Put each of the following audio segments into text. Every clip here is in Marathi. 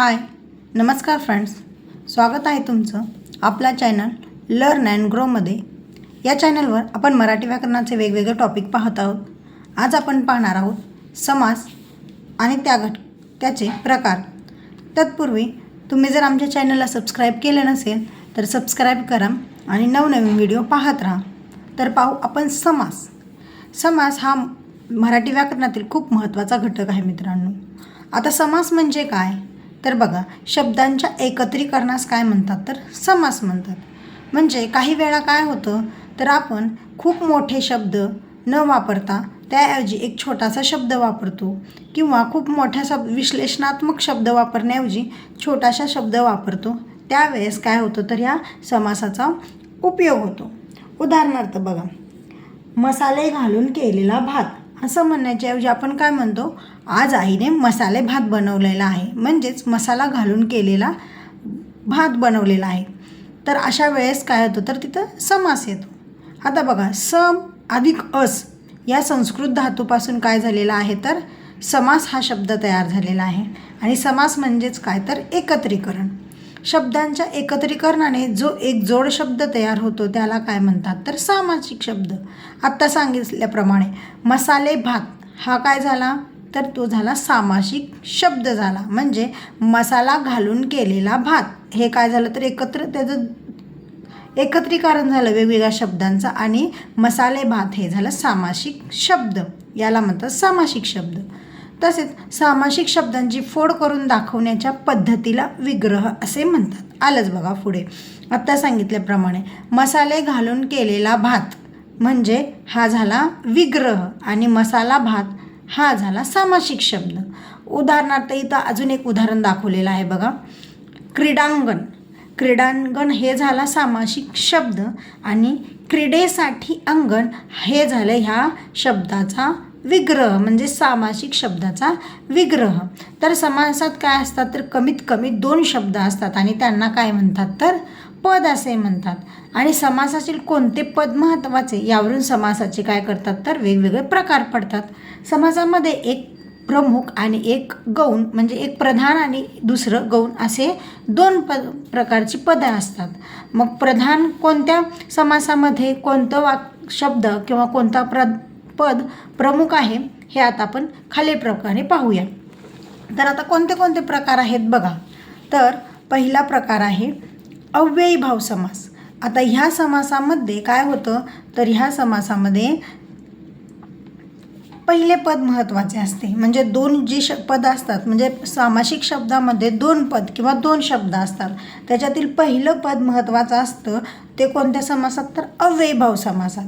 हाय नमस्कार फ्रेंड्स. स्वागत आहे तुमचं आपला चॅनल लर्न अँड ग्रोमध्ये या चॅनलवर आपण मराठी व्याकरणाचे वेगवेगळे टॉपिक पाहत आहोत. आज आपण पाहणार आहोत समास आणि त्या घट त्याचे प्रकार. तत्पूर्वी तुम्ही जर आमच्या चॅनलला सबस्क्राईब केलं नसेल तर सबस्क्राईब करा आणि नवनवीन व्हिडिओ पाहत राहा. तर पाहू आपण समास. समास हा मराठी व्याकरणातील खूप महत्त्वाचा घटक आहे मित्रांनो. आता समास म्हणजे काय? तर बघा शब्दांच्या एकत्रीकरणास काय म्हणतात? तर समास म्हणतात. म्हणजे काही वेळा काय होतं? तर आपण खूप मोठे शब्द न वापरता त्याऐवजी एक छोटासा शब्द वापरतो किंवा खूप मोठ्या शब्द विश्लेषणात्मक शब्द वापरण्याऐवजी छोटासा शब्द वापरतो. त्यावेळेस काय होतं? तर ह्या समासाचा उपयोग होतो. उदाहरणार्थ बघा मसाले घालून केलेला भात. असं म्हणण्याच्याऐवजी आपण काय म्हणतो? आज आईने मसाले भात बनवलेला आहे. म्हणजेच मसाला घालून केलेला भात बनवलेला आहे. तर अशा वेळेस काय होतं? तर तिथं समास येतो. आता बघा सम अधिक अस या संस्कृत धातूपासून काय झालेला आहे? तर समास हा शब्द तयार झालेला आहे. आणि समास म्हणजेच काय? तर एकत्रीकरण. शब्दांच्या एकत्रीकरणाने जो एक जोड शब्द तयार होतो त्याला काय म्हणतात? तर सामासिक शब्द. आत्ता सांगितल्याप्रमाणे मसाले भात हा काय झाला? तर तो झाला सामासिक शब्द झाला. म्हणजे मसाला घालून केलेला भात. हे काय झालं तर एकत्र त्याचं एकत्रीकरण झालं वेगवेगळ्या शब्दांचं आणि मसाले भात हे झालं सामासिक शब्द. याला म्हणतात सामासिक शब्द. तसेच सामासिक शब्दांची फोड करून दाखवण्याच्या पद्धतीला विग्रह असे म्हणतात. आलंच बघा पुढे. आत्ता सांगितल्याप्रमाणे मसाले घालून केलेला भात म्हणजे हा झाला विग्रह आणि मसाला भात हा झाला सामासिक शब्द. उदाहरणार्थ इथं अजून एक उदाहरण दाखवलेलं आहे बघा. क्रीडांगण. क्रीडांगण हे झाला सामासिक शब्द आणि क्रीडेसाठी अंगण हे झालं ह्या शब्दाचा विग्रह म्हणजे सामासिक शब्दाचा विग्रह. तर समासात काय असतात? तर कमीत कमी दोन शब्द असतात आणि त्यांना काय म्हणतात? तर पद असे म्हणतात. आणि समासातील कोणते पद महत्त्वाचे? यावरून समासाचे काय करतात? तर वेगवेगळे प्रकार पडतात. समासामध्ये एक प्रमुख आणि एक गौण म्हणजे एक प्रधान आणि दुसरं गौण असे दोन पद प्रकारची पदं असतात. मग प्रधान कोणत्या समासामध्ये कोणतं वाक शब्द किंवा कोणता प्र पद प्रमुख आहे हे आता आपण खालीलप्रकारे पाहूया. तर आता कोणते कोणते प्रकार आहेत बघा. तर पहिला प्रकार आहे अव्ययी भाव समास. आता ह्या समासामध्ये काय होतं? तर ह्या समासामध्ये पहिले पद महत्त्वाचे असते. म्हणजे दोन जी श पद असतात म्हणजे सामासिक शब्दामध्ये दोन पद किंवा दोन शब्द असतात. त्याच्यातील पहिलं पद महत्त्वाचं असतं ते कोणत्या समासात? तर अव्ययीभाव समासात.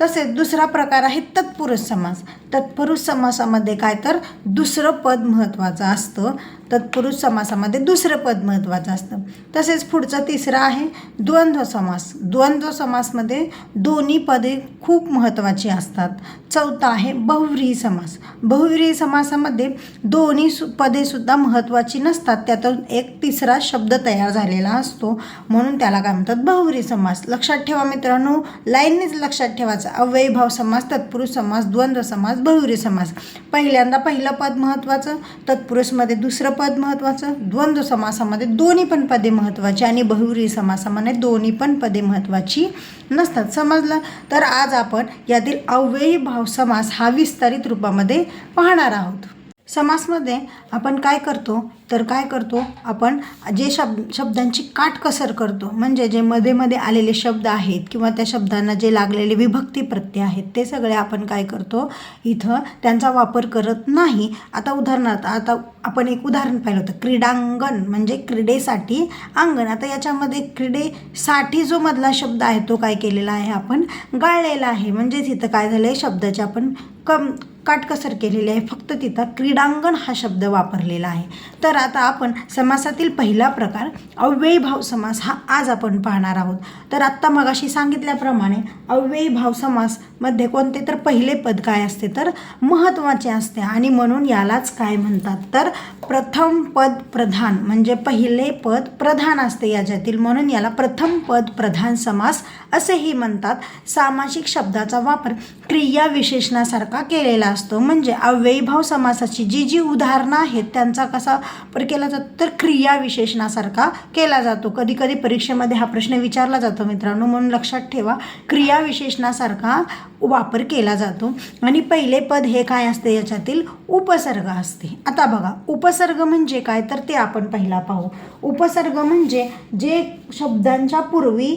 तसेच दुसरा प्रकार आहे तत्पुरुष समास. तत्पुरुष समासामध्ये काय तर दुसरं पद महत्त्वाचं असतं. तत्पुरुष समासामध्ये दुसरं पद महत्त्वाचं असतं. तसेच पुढचं तिसरं आहे द्वंद्व समास. द्वंद्व समासमध्ये दोन्ही पदे खूप महत्त्वाची असतात. चौथा आहे बहुव्रीही समास. बहुव्रीही समासामध्ये दोन्ही सु पदेसुद्धा महत्त्वाची नसतात. त्यातून एक तिसरा शब्द तयार झालेला असतो. म्हणून त्याला काय म्हणतात? बहुव्रीही समास. लक्षात ठेवा मित्रांनो लाईननेच लक्षात ठेवायचा. अव्ययीभाव समास तत्पुरुष समास द्वंद्व समास बहुरी समास. पहिल्यांदा पहिलं पद महत्त्वाचं तत्पुरुषमध्ये दुसरं पद महत्त्वाचं द्वंद्व समासामध्ये दोन्ही पण पदे महत्त्वाची आणि बहुव्री समासामध्ये दोन्ही पण पदे महत्त्वाची नसतात. समजलं? तर आज आपण यातील अव्ययी भाव समास हा विस्तारित रूपामध्ये पाहणार आहोत. समासमध्ये आपण काय करतो तर काय करतो आपण जे शब्द शब्दांची काटकसर करतो म्हणजे जे मध्ये मध्ये आलेले शब्द आहेत किंवा त्या शब्दांना जे लागलेले विभक्ती प्रत्यय आहेत ते सगळे आपण काय करतो इथं त्यांचा वापर करत नाही. आता उदाहरणार्थ आता आपण एक उदाहरण पाहिलं होतं क्रीडांगण म्हणजे क्रीडेसाठी अंगण. आता याच्यामध्ये क्रीडेसाठी जो मधला शब्द आहे तो काय केलेला आहे आपण गाळलेला आहे. म्हणजेच इथं काय झालं आहे शब्दाचे आपण कम काटकसर केलेली आहे. फक्त तिथं क्रीडांगण हा शब्द वापरलेला आहे. तर आता आपण समासातील पहिला प्रकार अव्ययी भाव समास हा आज आपण पाहणार आहोत. तर आत्ता मगाशी सांगितल्याप्रमाणे अव्ययी भाव समास मध्ये कोणते तर पहिले पद काय असते तर महत्त्वाचे असते. आणि म्हणून यालाच काय म्हणतात तर प्रथम पद प्रधान म्हणजे पहिले पद प्रधान असते याच्यातील. म्हणून याला प्रथम पद प्रधान समास असेही म्हणतात. सामासिक शब्दाचा वापर क्रिया विशेषणासारखा केलेला असतो. म्हणजे अव्ययीभाव समासाची जी जी उदाहरणं आहेत त्यांचा कसा वापर केला जातो तर क्रिया विशेषणासारखा केला जातो. कधी कधी परीक्षेमध्ये हा प्रश्न विचारला जातो मित्रांनो. म्हणून लक्षात ठेवा क्रिया विशेषणासारखा वापर केला जातो. आणि पहिले पद हे काय असते? याच्यातील उपसर्ग असते. आता बघा उपसर्ग म्हणजे काय? तर ते आपण पहिला पाहू. उपसर्ग म्हणजे जे शब्दांच्या पूर्वी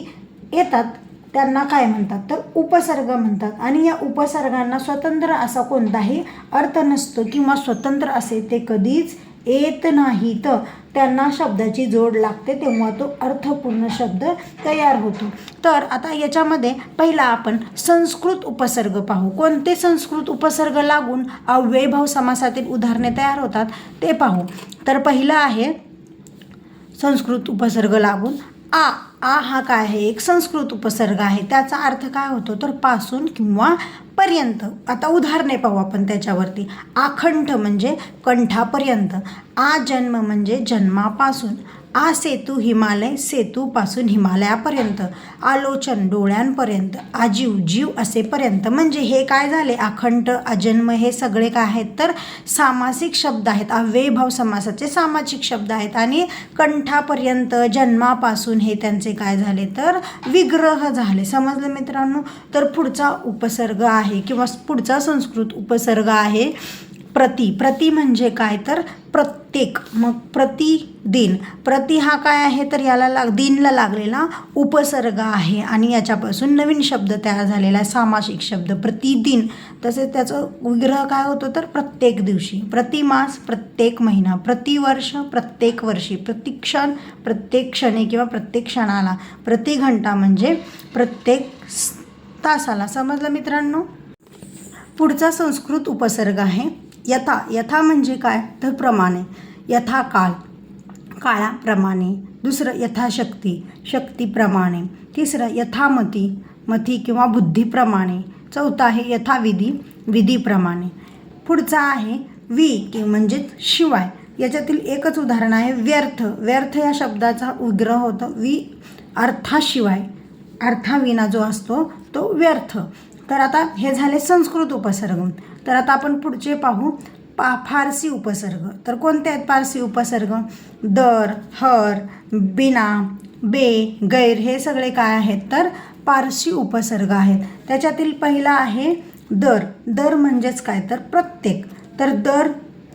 येतात त्यांना काय म्हणतात? तर उपसर्ग म्हणतात. आणि या उपसर्गांना स्वतंत्र असा कोणताही अर्थ नसतो किंवा स्वतंत्र असे ते कधीच येत नाही. तर त्यांना शब्दाची जोड लागते तेव्हा तो अर्थपूर्ण शब्द तयार होतो. तर आता याच्यामध्ये पहिला आपण संस्कृत उपसर्ग पाहू. कोणते संस्कृत उपसर्ग लागून अव्ययभाव समासातील उदाहरणे तयार होतात ते पाहू. तर पहिलं आहे संस्कृत उपसर्ग लागून आ. आ हा काय आहे? एक संस्कृत उपसर्ग आहे. त्याचा अर्थ काय होतो? तर पासून किंवा पर्यंत. आता उदाहरणे पाहू आपण त्याच्यावरती. आखंठ म्हणजे कंठापर्यंत. आ जन्म म्हणजे जन्मापासून. आ सेतू हिमालय सेतूपासून हिमालयापर्यंत आलोचन डोळ्यांपर्यंत आजीव जीव असेपर्यंत. म्हणजे हे काय झाले? अखंड अजन्म हे सगळे काय आहेत? तर सामासिक शब्द आहेत. अव्ययभाव समासाचे सामाजिक शब्द आहेत. आणि कंठापर्यंत जन्मापासून हे त्यांचे काय झाले? तर विग्रह झाले. समजलं मित्रांनो? तर पुढचा उपसर्ग आहे किंवा पुढचा संस्कृत उपसर्ग आहे. प्रति. प्रति म्हणजे काय तर प्रत्येक. मग प्रतिदिन प्रति हा काय आहे? तर याला लाग दिनला लागलेला उपसर्ग आहे. आणि याच्यापासून नवीन शब्द तयार झालेला आहे. सामासिक शब्द. प्रतिदिन तसेच त्याचं विग्रह काय होतो तर? प्रत्येक दिवशी. प्रतिमास प्रत्येक महिना. प्रतिवर्ष प्रत्येक वर्षी. प्रतिक्षण प्रत्येक क्षणी किंवा प्रत्येक क्षणाला. प्रतिघंटा म्हणजे प्रत्येक तासाला. समजलं मित्रांनो? पुढचा संस्कृत उपसर्ग आहे. यथा यथा म्हणजे काय? तर प्रमाणे. यथा काळ. काळाप्रमाणे दुसरं यथाशक्ती. शक्तीप्रमाणे तिसरं यथामती. मती किंवा बुद्धीप्रमाणे चौथं आहे यथाविधी. विधीप्रमाणे पुढचा आहे वि कि म्हणजेच शिवाय. याच्यातील एकच उदाहरण आहे व्यर्थ. व्यर्थ या शब्दाचा उग्रह होतो. वि अर्थाशिवाय. अर्थाविना जो असतो तो व्यर्थ. तर आता हे झाले संस्कृत उपसर्ग. तर आता आपण पुढचे पाहू. पा फारसी उपसर्ग. तर कोणते आहेत फारसी उपसर्ग? दर हर बिना बे गैर हे सगळे काय आहेत? तर पारसी उपसर्ग आहेत. त्याच्यातील पहिला आहे दर. दर म्हणजेच काय? तर प्रत्येक. तर दर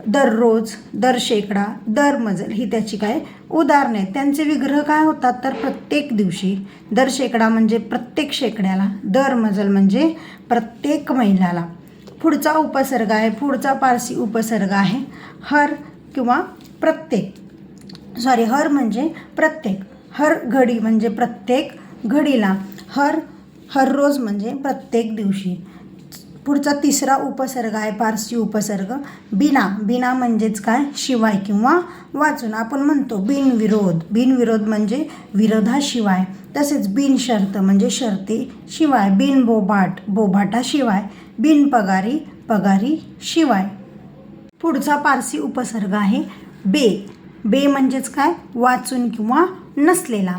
दररोज दर शेकडा दर मजल ही त्याची काय उदाहरणं आहेत. त्यांचे विग्रह काय होतात? तर प्रत्येक दिवशी. दर शेकडा म्हणजे प्रत्येक शेकड्याला. दर मजल म्हणजे प्रत्येक महिलाला पुढचा उपसर्ग आहे पुढचा पारसी उपसर्ग आहे. हर किंवा प्रत्येक. सॉरी हर म्हणजे प्रत्येक. हर घडी म्हणजे प्रत्येक घडीला. हर हर रोज म्हणजे प्रत्येक दिवशी. पुढचा तिसरा उपसर्ग आहे पारसी उपसर्ग. बिना बिना म्हणजेच काय? शिवाय किंवा वाचून. आपण म्हणतो बिनविरोध. बिनविरोध म्हणजे विरोधाशिवाय. तसेच बिनशर्त म्हणजे शर्ती शिवाय. बिन बोभाटाशिवाय बिनपगारी पगारी शिवाय. पुढचा पारसी उपसर्ग आहे बे. बे म्हणजेच काय? वाचून किंवा नसलेला.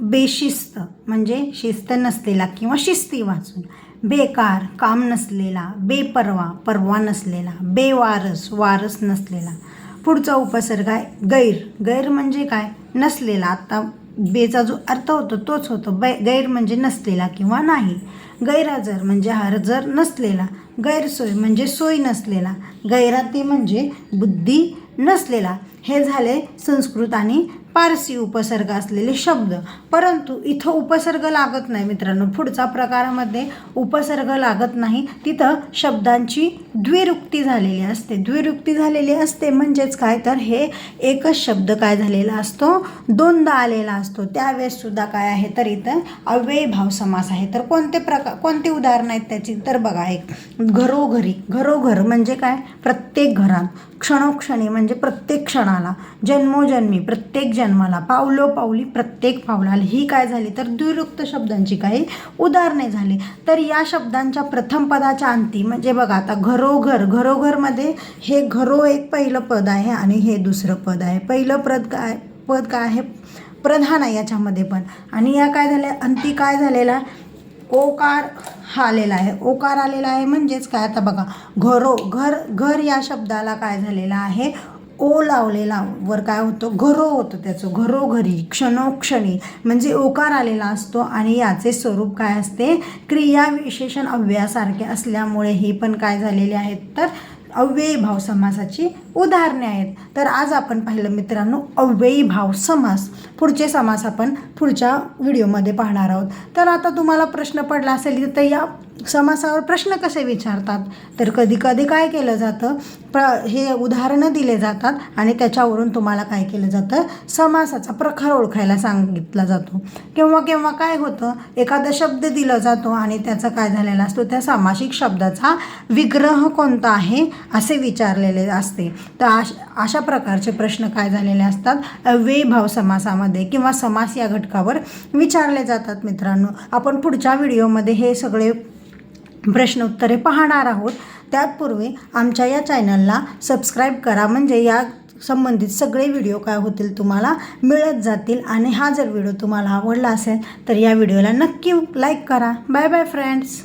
बेशिस्त म्हणजे शिस्त नसलेला किंवा शिस्ती वाचून. बेकार काम नसलेला बेपरवा परवा नसलेला बेवारस वारस नसलेला पुढचा उपसर्ग आहे गैर. गैर म्हणजे काय? नसलेला. आत्ता बेचा जो अर्थ होतो तोच होतो. बै गैर म्हणजे नसलेला किंवा नाही. गैरहजर म्हणजे हरजर नसलेला. गैरसोय म्हणजे सोय नसलेला. गैराती म्हणजे बुद्धी नसलेला. हे झाले संस्कृत आणि पारसी उपसर्ग असलेले शब्द. परंतु इथं उपसर्ग लागत नाही मित्रांनो. पुढचा प्रकारामध्ये उपसर्ग लागत नाही. तिथं शब्दांची द्विरुक्ती झालेली असते. द्विरुक्ती झालेली असते म्हणजेच काय? तर हे एकच शब्द काय झालेला असतो? दोनदा आलेला असतो. त्यावेळेस सुद्धा काय आहे? तर इथं अव्ययभाव समास आहे. तर कोणते प्रकार कोणते उदाहरण आहेत त्याची? तर बघा एक. घरोघरी. घरोघर म्हणजे काय? प्रत्येक घरात. क्षणोक्षणी म्हणजे प्रत्येक क्षणाला. जन्मोजन्मी. प्रत्येक जन्माला पावलो पावली प्रत्येक पावलाला. ही काय झाली तर द्विरुक्त शब्दांची काही उदाहरणे झाली. तर या शब्दांच्या प्रथम पदाच्या अंती म्हणजे बघा आता घरोघर घरोघरमध्ये हे घरो एक पहिलं पद आहे आणि हे दुसरं पद आहे. पहिलं पद काय पद काय आहे? प्रधान आहे याच्यामध्ये पण. आणि या काय झाल्या? अंती काय झालेला? ओकार हा आलेला आहे. ओकार आलेला आहे म्हणजेच काय? आता बघा घरो घर घर या शब्दाला काय झालेला आहे? ओ लावलेला वर काय होतं? घरो होतं त्याचं. घरोघरी क्षणोक्षणी म्हणजे ओकार आलेला असतो आणि याचे स्वरूप काय असते? क्रिया विशेषण अव्ययासारखे असल्यामुळे हे पण काय झालेले आहेत? तर अव्ययीभाव समासाची उदाहरणे आहेत. तर आज आपण पाहिलं मित्रांनो अव्ययी भाव समास. पुढचे समास आपण पुढच्या व्हिडिओमध्ये पाहणार आहोत. तर आता तुम्हाला प्रश्न पडला असेल तर या समासावर प्रश्न कसे विचारतात? तर कधी कधी काय केलं जातं? प्र हे उदाहरणं दिले जातात आणि त्याच्यावरून तुम्हाला काय केलं जातं? समासाचा प्रकार ओळखायला सांगितला जातो. किंवा केव्हा काय होतं? एखादा शब्द दिला जातो आणि त्याचा काय झालेला असतो? त्या सामासिक शब्दाचा विग्रह कोणता आहे? असे विचारलेले असते. तर अश अशा प्रकारचे प्रश्न काय झालेले असतात? अव्ययी समासामध्ये किंवा समास या घटकावर विचारले जातात मित्रांनो. आपण पुढच्या व्हिडिओमध्ये हे सगळे प्रश्न उत्तरे पाहणार आहोत. त्यापूर्वी आमच्या या चॅनलला सबस्क्राईब करा म्हणजे या संबंधित सगळे व्हिडिओ काय होतील तुम्हाला मिळत जातील. आणि हा जर व्हिडिओ तुम्हाला आवडला असेल तर या व्हिडिओला नक्की लाईक करा. Bye bye friends.